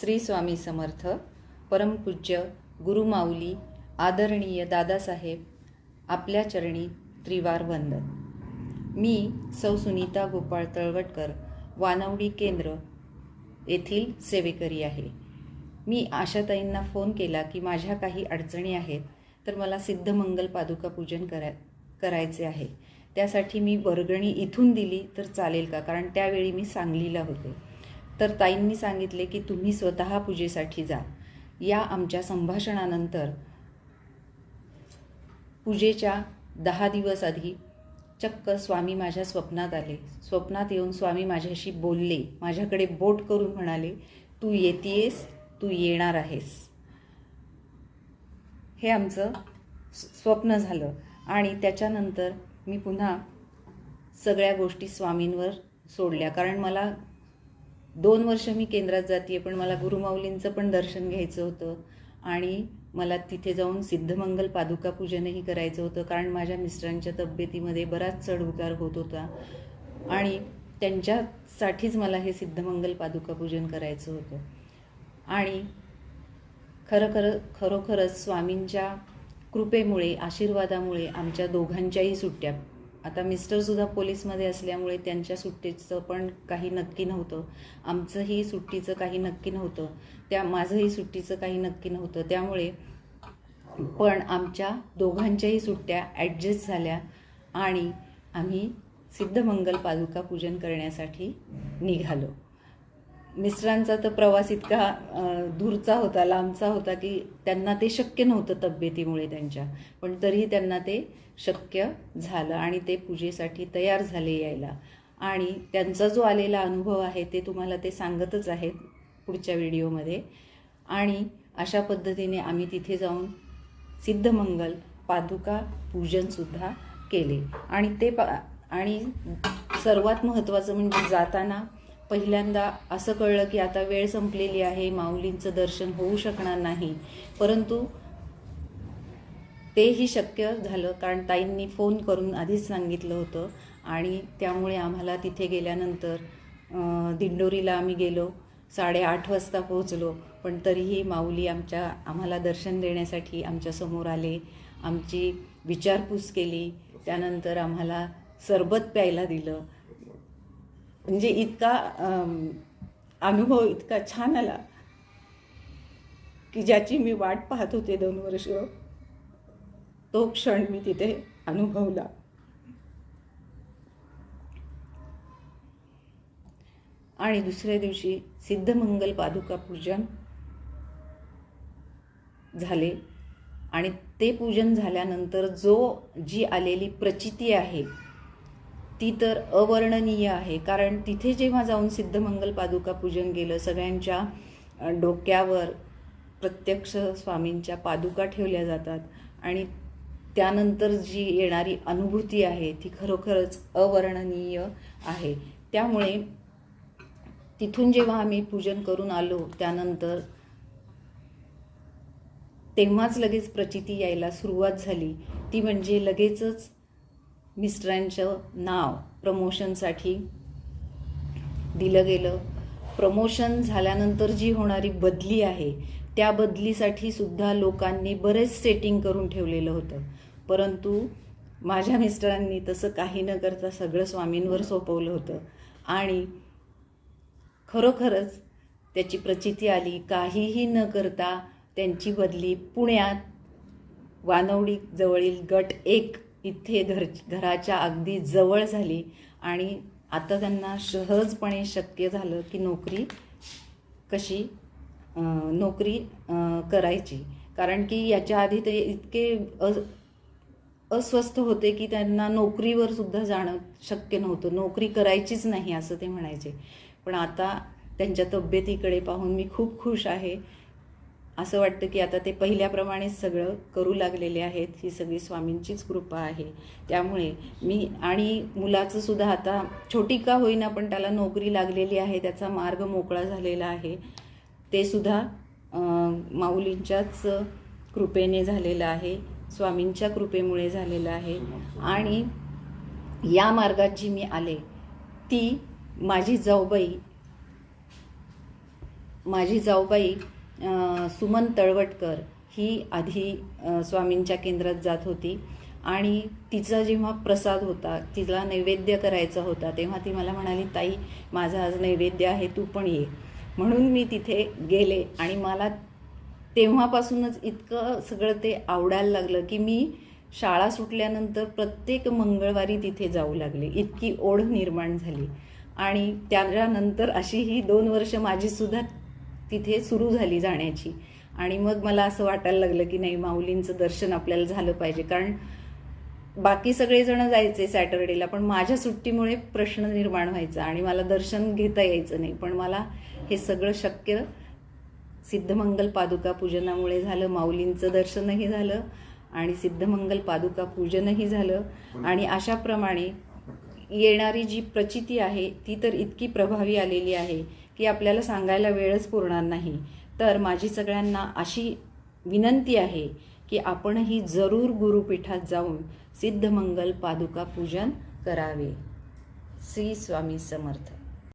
श्री स्वामी समर्थ परमपूज्य गुरुमाऊली आदरणीय दादासाहेब आपल्या चरणी त्रिवार वंदन. मी सौ सुनीता गोपाळ तळवटकर वानवडी केंद्र येथील सेवेकरी आहे. मी आशाताईंना फोन केला की माझ्या काही अडचणी आहेत तर मला सिद्धमंगल पादुका पूजन करा करायचे आहे. त्यासाठी मी वर्गणी इथून दिली तर चालेल का? कारण त्यावेळी मी सांगलीला होते. तर ताईंनी सांगितले की तुम्ही स्वतः पूजेसाठी जा. या आमच्या संभाषणानंतर पूजेच्या दहा दिवस आधी चक्क स्वामी माझ्या स्वप्नात आले. स्वप्नात येऊन स्वामी माझ्याशी बोलले. माझ्याकडे बोट करून म्हणाले तू येतेस तू येणार आहेस. हे आमचं स्वप्न झालं. आणि त्याच्यानंतर मी पुन्हा सगळ्या गोष्टी स्वामींवर सोडल्या. कारण मला दोन वर्ष मी केंद्रात जाते पण मला गुरुमाऊलींचं पण दर्शन घ्यायचं होतं. आणि मला तिथे जाऊन सिद्धमंगल पादुका पूजनही करायचं होतं कारण माझ्या मिस्टरांच्या तब्येतीमध्ये बराच चढ उतार होत होता. आणि त्यांच्यासाठीच मला हे सिद्धमंगल पादुका पूजन करायचं होतं. आणि खरं खरं खरोखरच स्वामींच्या कृपेमुळे आशीर्वादामुळे आमच्या दोघांच्याही सुट्ट्या आता मिस्टरसुद्धा पोलीसमध्ये असल्यामुळे त्यांच्या सुट्टीचं पण काही नक्की नव्हतं. आमचंही सुट्टीचं काही नक्की नव्हतं. त्या माझंही सुट्टीचं काही नक्की नव्हतं. त्यामुळे पण आमच्या दोघांच्याही सुट्ट्या ॲडजस्ट झाल्या आणि आम्ही सिद्धमंगल पादुका पूजन करण्यासाठी निघालो. मिस्टरांचा तर प्रवास इतका दूरचा होता लांबचा होता की त्यांना ते शक्य नव्हतं तब्येतीमुळे त्यांच्या. पण तरीही त्यांना ते शक्य झालं आणि ते पूजेसाठी तयार झाले यायला. आणि त्यांचा जो आलेला अनुभव आहे ते तुम्हाला ते सांगतच आहेत पुढच्या व्हिडिओमध्ये. आणि अशा पद्धतीने आम्ही तिथे जाऊन सिद्धमंगल पादुका पूजनसुद्धा केले. आणि ते पा आणि सर्वात महत्त्वाचं म्हणजे जाताना पहिल्यांदा असं कळलं की आता वेळ संपलेली आहे माऊलींचं दर्शन होऊ शकणार नाही. परंतु तेही शक्य झालं कारण ताईंनी फोन करून आधीच सांगितलं होतं आणि त्यामुळे आम्हाला तिथे गेल्यानंतर दिंडोरीला आम्ही गेलो साडेआठ वाजता पोहोचलो. पण तरीही माऊली आमच्या आम्हाला दर्शन देण्यासाठी आमच्यासमोर आले आमची विचारपूस केली त्यानंतर आम्हाला सरबत प्यायला दिलं. म्हणजे इतका अनुभव इतका छान आला की ज्याची मी वाट पाहत होते दोन वर्ष तो क्षण मी तिथे अनुभवला. आणि दुसऱ्या दिवशी सिद्धमंगल पादुका पूजन झाले आणि ते पूजन झाल्यानंतर जो जी आलेली प्रचिती आहे ती तर अवर्णनीय आहे. कारण तिथे जेव्हा जाऊन सिद्धमंगल पादुका पूजन गेलं सगळ्यांच्या डोक्यावर प्रत्यक्ष स्वामींच्या पादुका ठेवल्या जातात आणि त्यानंतर जी येणारी अनुभूती आहे ती खरोखरच अवर्णनीय आहे. त्यामुळे तिथून जेव्हा आम्ही पूजन करून आलो त्यानंतर तेव्हाच लगेच प्रचिती यायला सुरुवात झाली. ती म्हणजे लगेचच मिस्टरांचं नाव प्रमोशनसाठी दिलं गेलं. प्रमोशन झाल्यानंतर जी होणारी बदली आहे त्या बदलीसाठी सुद्धा लोकांनी बरेच सेटिंग करून ठेवलेलं होतं. परंतु माझ्या मिस्टरांनी तसं काही न करता सगळं स्वामींवर सोपवलं होतं. आणि खरोखरच त्याची प्रचिती आली काहीही न करता त्यांची बदली पुण्यात वानवडी जवळील गट एक इथे घर घराच्या अगदी जवळ झाली आणि आता त्यांना सहजपणे शक्य झालं की नोकरी कशी नोकरी करायची. कारण की याच्या आधी ते इतके अ अस्वस्थ होते की त्यांना नोकरीवर सुद्धा जाणं शक्य नव्हतं. नोकरी करायचीच नाही असं ते म्हणायचे. पण आता त्यांच्या तब्येतीकडे पाहून मी खूप खुश आहे. असं वाटतं की आता ते पहिल्याप्रमाणेच सगळं करू लागलेले आहेत ही सगळी स्वामींचीच कृपा आहे. त्यामुळे मी आणि मुलाचं सुद्धा आता छोटी का होईना पण त्याला नोकरी लागलेली आहे त्याचा मार्ग मोकळा झालेला आहे. ते सुद्धा माऊलींच्याच कृपेने झालेलं आहे स्वामींच्या कृपेमुळे झालेलं आहे. आणि या मार्गात जी मी आले ती माझी जाऊबाई माझी जाऊबाई सुमन तळवटकर ही आधी स्वामींच्या केंद्रात जात होती. आणि तिचा जेव्हा प्रसाद होता तिला नैवेद्य करायचा होता तेव्हा ती मला म्हणाली ताई माझा आज नैवेद्य आहे तू पण ये. म्हणून मी तिथे गेले आणि मला तेव्हापासूनच इतकं सगळं ते आवडायला लागलं की मी शाळा सुटल्यानंतर प्रत्येक मंगळवारी तिथे जाऊ लागले. इतकी ओढ निर्माण झाली. आणि त्याच्यानंतर अशी ही दोन वर्ष माझीसुद्धा तिथे सुरू झाली जाण्याची. आणि मग मला असं वाटायला लागलं की नाही माऊलींचं दर्शन आपल्याला झालं पाहिजे. कारण बाकी सगळेजण जायचे सॅटर्डेला पण माझ्या सुट्टीमुळे प्रश्न निर्माण व्हायचा आणि मला दर्शन घेता यायचं नाही. पण मला हे सगळं शक्य सिद्धमंगल पादुका पूजनामुळे झालं माऊलींचं दर्शनही झालं आणि सिद्धमंगल पादुका पूजनही झालं. आणि अशाप्रमाणे येणारी जी प्रचिती आहे ती तर इतकी प्रभावी आलेली आहे की आपल्याला सांगायला वेळच पुरणार नाही. तर माझी सगळ्यांना अशी विनंती आहे की आपणही जरूर गुरुपीठात जाऊन सिद्धमंगल पादुका पूजन करावे. श्री स्वामी समर्थ.